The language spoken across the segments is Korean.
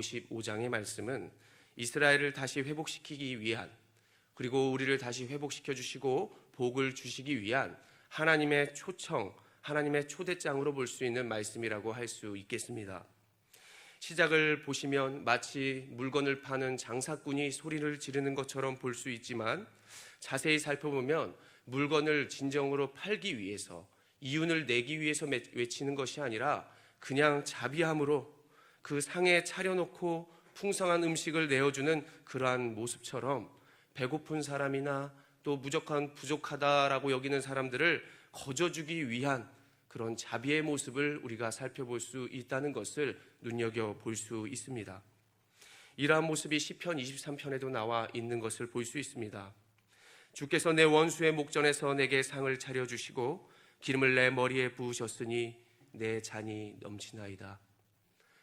55장의 말씀은 이스라엘을 다시 회복시키기 위한 그리고 우리를 다시 회복시켜 주시고 복을 주시기 위한 하나님의 초청, 하나님의 초대장으로 볼 수 있는 말씀이라고 할 수 있겠습니다. 시작을 보시면 마치 물건을 파는 장사꾼이 소리를 지르는 것처럼 볼 수 있지만 자세히 살펴보면 물건을 진정으로 팔기 위해서 이윤을 내기 위해서 외치는 것이 아니라 그냥 자비함으로 그 상에 차려놓고 풍성한 음식을 내어주는 그러한 모습처럼 배고픈 사람이나 또 무조건 부족하다라고 여기는 사람들을 거저주기 위한 그런 자비의 모습을 우리가 살펴볼 수 있다는 것을 눈여겨 볼 수 있습니다. 이러한 모습이 시편 23편에도 나와 있는 것을 볼 수 있습니다. 주께서 내 원수의 목전에서 내게 상을 차려 주시고 기름을 내 머리에 부으셨으니 내 잔이 넘치나이다.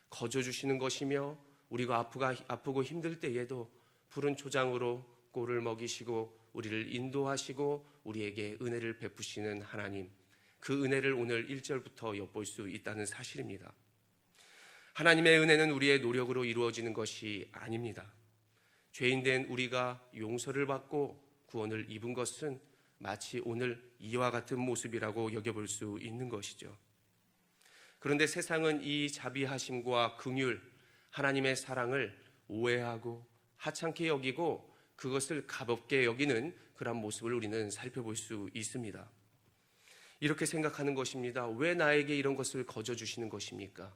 거저 주시는 것이며 우리가 아프가, 아프고 힘들 때에도 푸른 초장으로 꼴을 먹이시고 우리를 인도하시고 우리에게 은혜를 베푸시는 하나님. 그 은혜를 오늘 1절부터 엿볼 수 있다는 사실입니다. 하나님의 은혜는 우리의 노력으로 이루어지는 것이 아닙니다. 죄인된 우리가 용서를 받고 구원을 입은 것은 마치 오늘 이와 같은 모습이라고 여겨볼 수 있는 것이죠. 그런데 세상은 이 자비하심과 긍휼, 하나님의 사랑을 오해하고 하찮게 여기고 그것을 가볍게 여기는 그런 모습을 우리는 살펴볼 수 있습니다. 이렇게 생각하는 것입니다. 왜 나에게 이런 것을 거저 주시는 것입니까?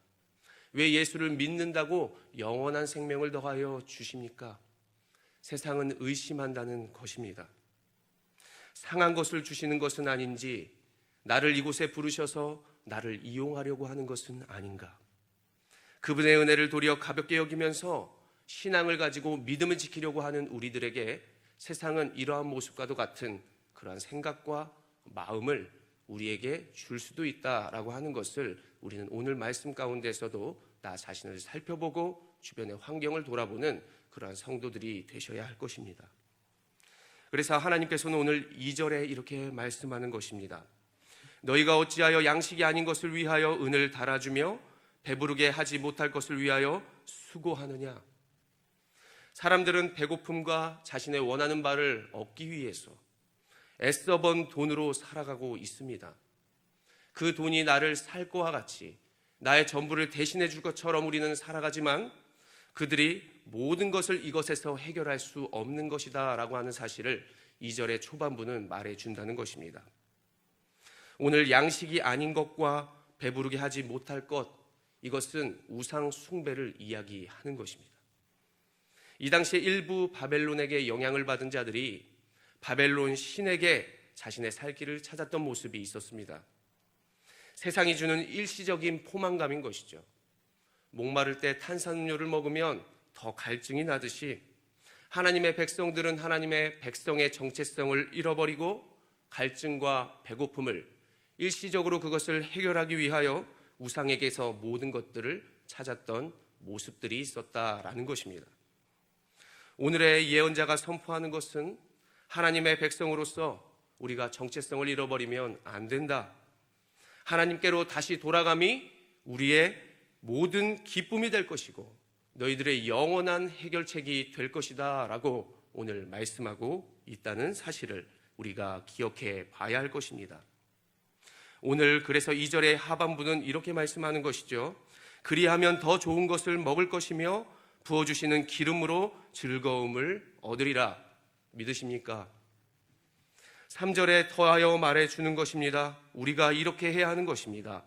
왜 예수를 믿는다고 영원한 생명을 더하여 주십니까? 세상은 의심한다는 것입니다. 상한 것을 주시는 것은 아닌지 나를 이곳에 부르셔서 나를 이용하려고 하는 것은 아닌가? 그분의 은혜를 도리어 가볍게 여기면서 신앙을 가지고 믿음을 지키려고 하는 우리들에게 세상은 이러한 모습과도 같은 그러한 생각과 마음을 우리에게 줄 수도 있다라고 하는 것을 우리는 오늘 말씀 가운데서도 나 자신을 살펴보고 주변의 환경을 돌아보는 그러한 성도들이 되셔야 할 것입니다. 그래서 하나님께서는 오늘 2절에 이렇게 말씀하는 것입니다. 너희가 어찌하여 양식이 아닌 것을 위하여 은을 달아주며 배부르게 하지 못할 것을 위하여 수고하느냐? 사람들은 배고픔과 자신의 원하는 바를 얻기 위해서 애써 번 돈으로 살아가고 있습니다. 그 돈이 나를 살 거와 같이 나의 전부를 대신해 줄 것처럼 우리는 살아가지만 그들이 모든 것을 이것에서 해결할 수 없는 것이다 라고 하는 사실을 2절의 초반부는 말해 준다는 것입니다. 오늘 양식이 아닌 것과 배부르게 하지 못할 것, 이것은 우상 숭배를 이야기하는 것입니다. 이 당시에 일부 바벨론에게 영향을 받은 자들이 바벨론 신에게 자신의 살 길을 찾았던 모습이 있었습니다. 세상이 주는 일시적인 포만감인 것이죠. 목마를 때 탄산음료를 먹으면 더 갈증이 나듯이 하나님의 백성들은 하나님의 백성의 정체성을 잃어버리고 갈증과 배고픔을 일시적으로 그것을 해결하기 위하여 우상에게서 모든 것들을 찾았던 모습들이 있었다라는 것입니다. 오늘의 예언자가 선포하는 것은 하나님의 백성으로서 우리가 정체성을 잃어버리면 안 된다. 하나님께로 다시 돌아감이 우리의 모든 기쁨이 될 것이고 너희들의 영원한 해결책이 될 것이다 라고 오늘 말씀하고 있다는 사실을 우리가 기억해 봐야 할 것입니다. 오늘 그래서 2절의 하반부는 이렇게 말씀하는 것이죠. 그리하면 더 좋은 것을 먹을 것이며 부어주시는 기름으로 즐거움을 얻으리라. 믿으십니까? 3절에 더하여 말해 주는 것입니다. 우리가 이렇게 해야 하는 것입니다.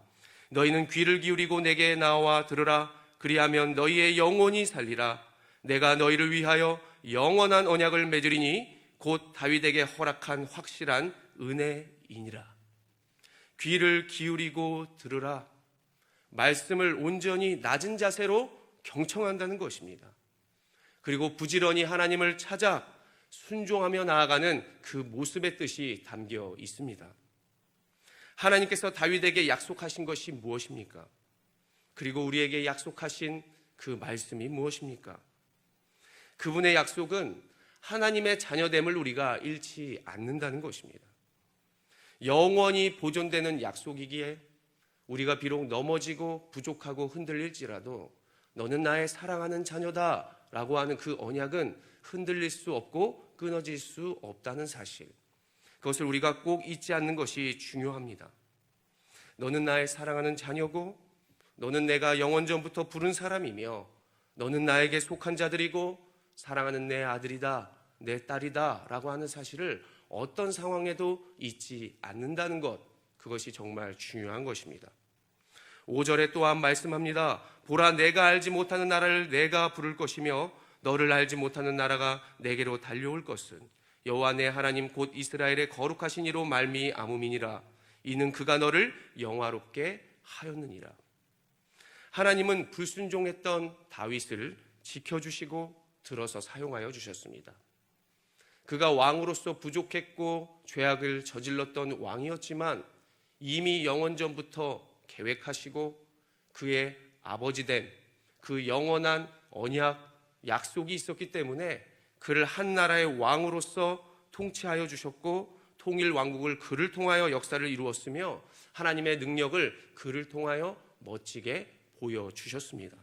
너희는 귀를 기울이고 내게 나와 들으라. 그리하면 너희의 영혼이 살리라. 내가 너희를 위하여 영원한 언약을 맺으리니 곧 다윗에게 허락한 확실한 은혜이니라. 귀를 기울이고 들으라. 말씀을 온전히 낮은 자세로 경청한다는 것입니다. 그리고 부지런히 하나님을 찾아 순종하며 나아가는 그 모습의 뜻이 담겨 있습니다. 하나님께서 다윗에게 약속하신 것이 무엇입니까? 그리고 우리에게 약속하신 그 말씀이 무엇입니까? 그분의 약속은 하나님의 자녀됨을 우리가 잃지 않는다는 것입니다. 영원히 보존되는 약속이기에 우리가 비록 넘어지고 부족하고 흔들릴지라도 너는 나의 사랑하는 자녀다. 라고 하는 그 언약은 흔들릴 수 없고 끊어질 수 없다는 사실. 그것을 우리가 꼭 잊지 않는 것이 중요합니다. 너는 나의 사랑하는 자녀고, 너는 내가 영원 전부터 부른 사람이며, 너는 나에게 속한 자들이고, 사랑하는 내 아들이다, 내 딸이다, 라고 하는 사실을 어떤 상황에도 잊지 않는다는 것, 그것이 정말 중요한 것입니다. 5절에 또한 말씀합니다. 보라, 내가 알지 못하는 나라를 내가 부를 것이며, 너를 알지 못하는 나라가 내게로 달려올 것은 여호와 내 하나님 곧 이스라엘의 거룩하신 이로 말미암음이니라. 이는 그가 너를 영화롭게 하였느니라. 하나님은 불순종했던 다윗을 지켜주시고 들어서 사용하여 주셨습니다. 그가 왕으로서 부족했고 죄악을 저질렀던 왕이었지만 이미 영원 전부터 계획하시고 그의 아버지 된그 영원한 언약 약속이 있었기 때문에 그를 한 나라의 왕으로서 통치하여 주셨고 통일 왕국을 그를 통하여 역사를 이루었으며 하나님의 능력을 그를 통하여 멋지게 보여 주셨습니다.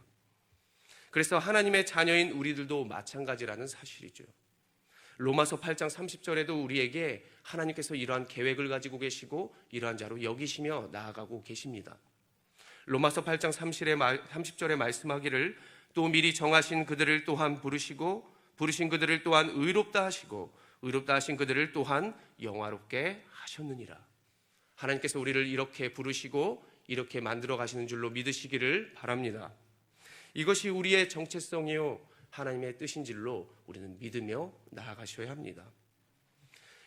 그래서 하나님의 자녀인 우리들도 마찬가지라는 사실이죠. 로마서 8장 30절에도 우리에게 하나님께서 이러한 계획을 가지고 계시고 이러한 자로 여기시며 나아가고 계십니다. 로마서 8장 30절에 말씀하기를 또 미리 정하신 그들을 또한 부르시고 부르신 그들을 또한 의롭다 하시고 의롭다 하신 그들을 또한 영화롭게 하셨느니라. 하나님께서 우리를 이렇게 부르시고 이렇게 만들어 가시는 줄로 믿으시기를 바랍니다. 이것이 우리의 정체성이요 하나님의 뜻인 줄로 우리는 믿으며 나아가셔야 합니다.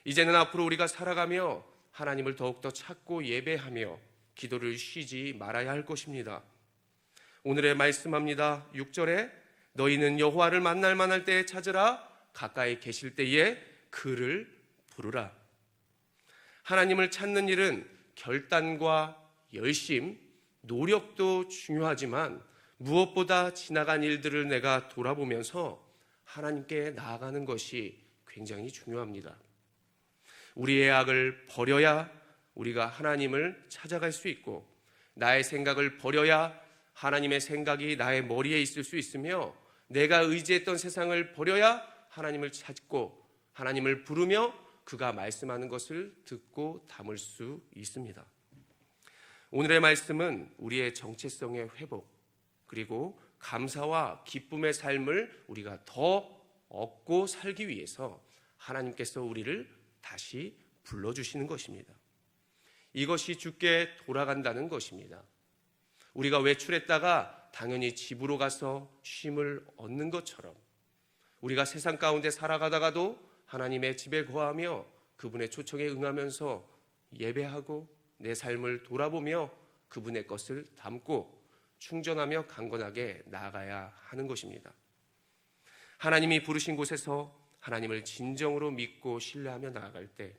이제는 앞으로 우리가 살아가며 하나님을 더욱더 찾고 예배하며 기도를 쉬지 말아야 할 것입니다. 오늘의 말씀합니다. 6절에 너희는 여호와를 만날 만할 때에 찾으라 가까이 계실 때에 그를 부르라. 하나님을 찾는 일은 결단과 열심, 노력도 중요하지만 무엇보다 지나간 일들을 내가 돌아보면서 하나님께 나아가는 것이 굉장히 중요합니다. 우리의 악을 버려야 우리가 하나님을 찾아갈 수 있고 나의 생각을 버려야 하나님의 생각이 나의 머리에 있을 수 있으며 내가 의지했던 세상을 버려야 하나님을 찾고 하나님을 부르며 그가 말씀하는 것을 듣고 담을 수 있습니다. 오늘의 말씀은 우리의 정체성의 회복 그리고 감사와 기쁨의 삶을 우리가 더 얻고 살기 위해서 하나님께서 우리를 다시 불러주시는 것입니다. 이것이 주께 돌아간다는 것입니다. 우리가 외출했다가 당연히 집으로 가서 쉼을 얻는 것처럼 우리가 세상 가운데 살아가다가도 하나님의 집에 거하며 그분의 초청에 응하면서 예배하고 내 삶을 돌아보며 그분의 것을 담고 충전하며 강건하게 나아가야 하는 것입니다. 하나님이 부르신 곳에서 하나님을 진정으로 믿고 신뢰하며 나아갈 때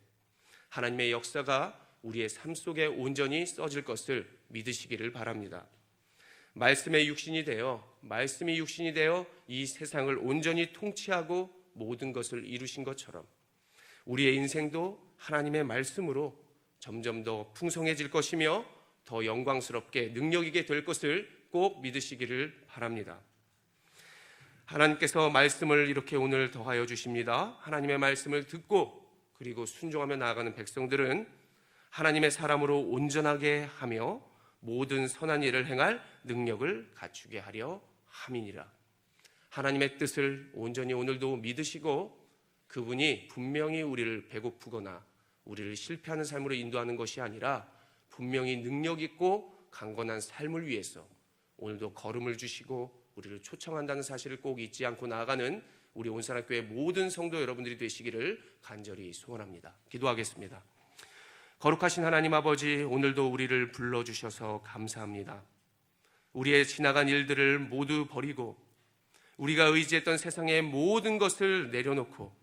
하나님의 역사가 우리의 삶 속에 온전히 써질 것을 믿으시기를 바랍니다. 말씀의 육신이 되어 말씀이 육신이 되어 이 세상을 온전히 통치하고 모든 것을 이루신 것처럼 우리의 인생도 하나님의 말씀으로 점점 더 풍성해질 것이며 더 영광스럽게 능력 있게 될 것을 꼭 믿으시기를 바랍니다. 하나님께서 말씀을 이렇게 오늘 더하여 주십니다. 하나님의 말씀을 듣고 그리고 순종하며 나아가는 백성들은 하나님의 사람으로 온전하게 하며 모든 선한 일을 행할 능력을 갖추게 하려 함이니라. 하나님의 뜻을 온전히 오늘도 믿으시고 그분이 분명히 우리를 배고프거나 우리를 실패하는 삶으로 인도하는 것이 아니라 분명히 능력 있고 강건한 삶을 위해서 오늘도 걸음을 주시고 우리를 초청한다는 사실을 꼭 잊지 않고 나아가는 우리 온사랑교회 모든 성도 여러분들이 되시기를 간절히 소원합니다. 기도하겠습니다. 거룩하신 하나님 아버지, 오늘도 우리를 불러주셔서 감사합니다. 우리의 지나간 일들을 모두 버리고 우리가 의지했던 세상의 모든 것을 내려놓고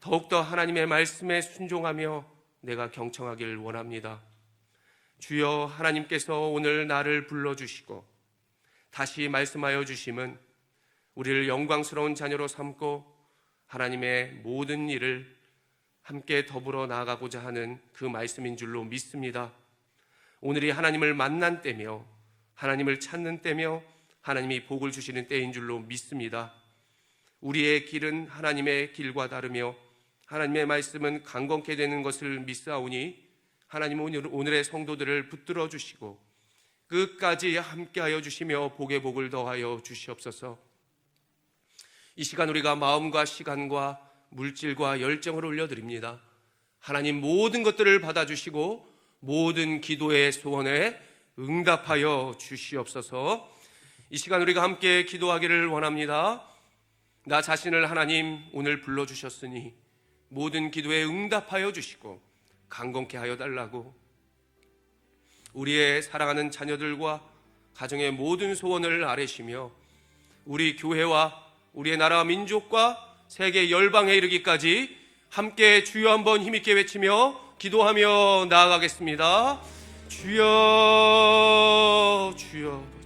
더욱더 하나님의 말씀에 순종하며 내가 경청하길 원합니다. 주여 하나님께서 오늘 나를 불러주시고 다시 말씀하여 주심은 우리를 영광스러운 자녀로 삼고 하나님의 모든 일을 함께 더불어 나아가고자 하는 그 말씀인 줄로 믿습니다. 오늘이 하나님을 만난 때며 하나님을 찾는 때며 하나님이 복을 주시는 때인 줄로 믿습니다. 우리의 길은 하나님의 길과 다르며 하나님의 말씀은 강건케 되는 것을 믿사오니 하나님 오늘 오늘의 성도들을 붙들어 주시고 끝까지 함께하여 주시며 복의 복을 더하여 주시옵소서. 이 시간 우리가 마음과 시간과 물질과 열정을 올려드립니다. 하나님 모든 것들을 받아주시고 모든 기도의 소원에 응답하여 주시옵소서. 이 시간 우리가 함께 기도하기를 원합니다. 나 자신을 하나님 오늘 불러주셨으니 모든 기도에 응답하여 주시고 강건케 하여 달라고 우리의 사랑하는 자녀들과 가정의 모든 소원을 아뢰시며 우리 교회와 우리의 나라 민족과 세계 열방에 이르기까지 함께 주여 한번 힘있게 외치며 기도하며 나아가겠습니다. 주여 주여